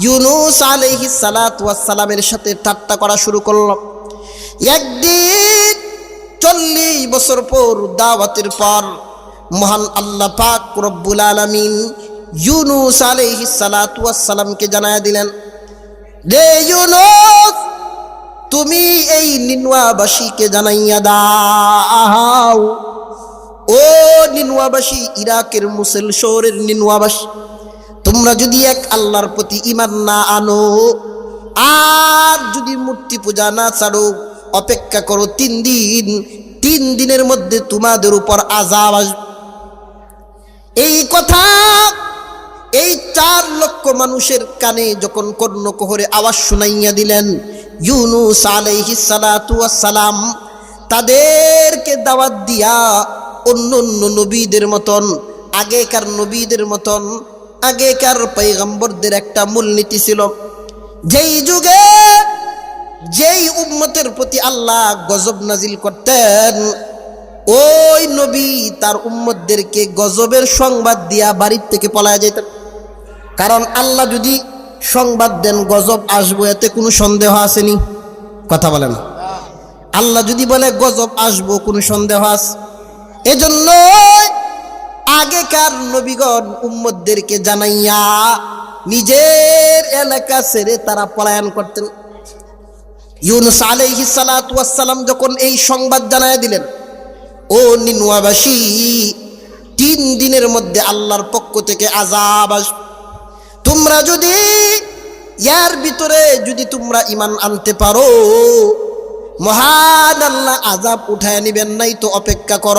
ইউনুস আলাইহি সালামের সাথে ঠাট্টা করা শুরু করল। একদিন চল্লিশ বছর পর দাওয়াতের পর মহান আল্লাহ পাক রব্বুল আলামিন ইউনুস আলাইহি সালামকে জানায় দিলেন রে ইউনুস, তুমি এই নিনুয়াবাসীকে জানাইয়া দাও। ও নিনুয়াবাসী ইরাকের মুসেল শহরের নিনুয়াবাসী তোমরা যদি এক আল্লাহর প্রতি ইমান না আনো, আর যদি মূর্তি পূজা না ছাড়ো, অপেক্ষা করো তিন দিন, তিন দিনের মধ্যে তোমাদের উপর আজাব আসবে এই কথা, এই চার লক্ষ মানুষের কানে যখন কর্ণ কোহরে আওয়াজ শুনাইয়া দিলেন, ইউনুস আলাইহি সালাম তাদেরকে দাওয়াত দিয়া অন্য অন্য নবীদের মতন, আগেকার নবীদের মতন আগেকার পৈগম্বরদের একটা মূলনীতি ছিল, যেই যুগে যেই উম্মতের প্রতি আল্লাহ গজব নাজিল করতেন, ওই নবী তার উম্মতদেরকে গজবের সংবাদ দিয়া বাড়ির থেকে পলায় যেতেন কারণ আল্লাহ যদি সংবাদ দেন, গজব আসব, এতে কোনো সন্দেহ আসেনি। কথা বলে না। আল্লাহ যদি বলে, গজব আসব, কোনো সন্দেহ আস। এজন্য আগেকার নবীগণ উম্মতদেরকে জানাইয়া নিজের এলাকা ছেড়ে তারা পলায়ন করতেন। ইউনুস আলাইহি সালাম যখন এই সংবাদ জানায় দিলেন, ও নিনুয়াবাসী তিন দিনের মধ্যে আল্লাহর পক্ষ থেকে আজাব তোমরা যদি ইয়ার ভিতরে যদি তোমরা ইমান আনতে পারো, মহান আল্লাহ আজাব উঠায় নিবেন নাই তো অপেক্ষা কর।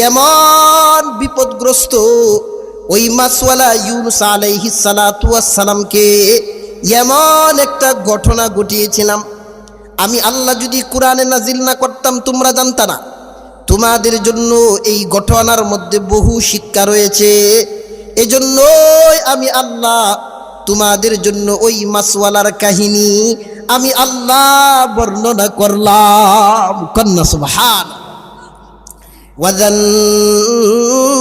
এমন বিপদগ্রস্ত ওই মাসওয়ালা ইউনুস আলাইহি সালামকে এমন একটা ঘটনা ঘটিয়েছিলাম। আমি আল্লাহ যদি কোরআনে নাজিল না করতাম, তোমরা জানতা না। তোমাদের জন্য এই ঘটনার মধ্যে বহু শিক্ষা রয়েছে। এজন্যই আমি আল্লাহ তোমাদের জন্য ওই মাসওয়ালার কাহিনী আমি আল্লাহ বর্ণনা করলাম। কন্যা সুবহান। ওয়াজান্নুন